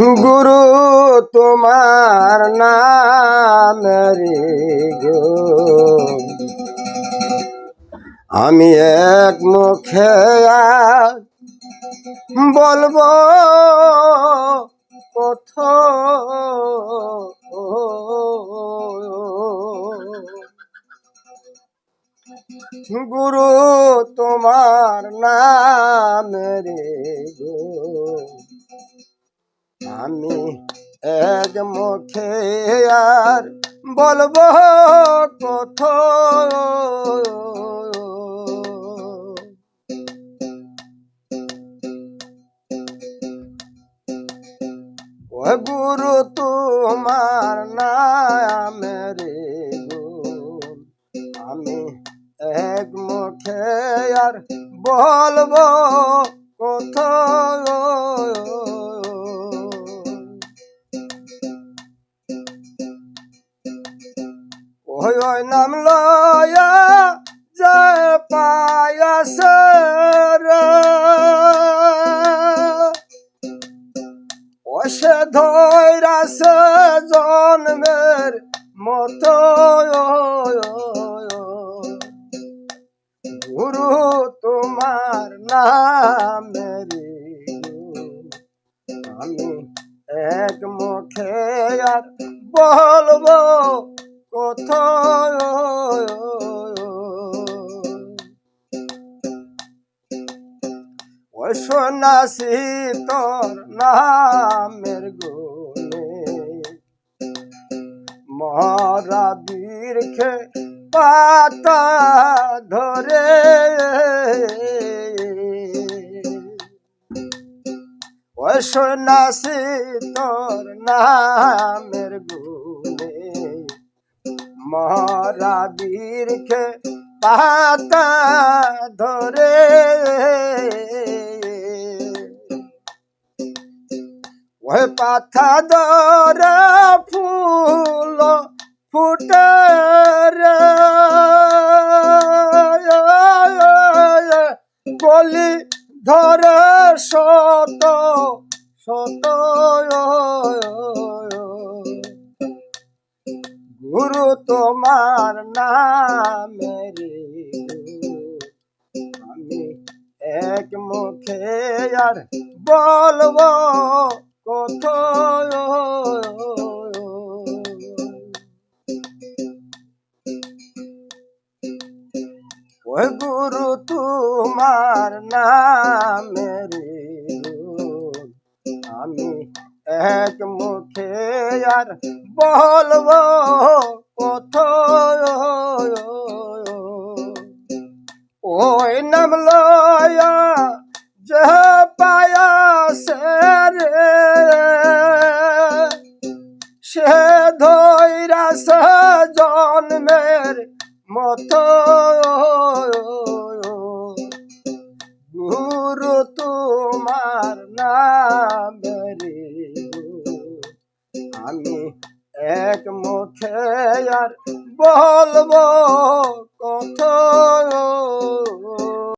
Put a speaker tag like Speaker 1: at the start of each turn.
Speaker 1: গুরু তোমার নাম রে গো। আমি এক মুখে বলব কত গুরু তোমার নাম রে গো। আমি এক মুখে আর বলব ও গুরু তোমার নাম রে আমি এক মুখে আর বলব কত ওই ওই নাম লয়া যায় পায়াস ধৈরাসে জন্মের মতো। গুরু তোমার নাম আমি এক মুখে আর বলব ওই সন্ন্যাসী তোর নামের গুণে মহারা বীরখে পাতা ধরে। ওই সন্ন্যাসী তোর নামের গুণে মহারা বীরখে পাতা ধরে। ওই পাতা ধরে ফুল ফুটে রে। গলি ধরে শত শত। গুরু তোমার নাম রে আমি এক মুখে আর বলব কত ওই গুরু তোমার নাম আমি এক মুখে আর বলব কত ওই নাম লয়া যে পায়াসে রে। সে ধৈরাস জন্মের মতো। গুরু তোমার নাম এক মুখে আর বলব কথা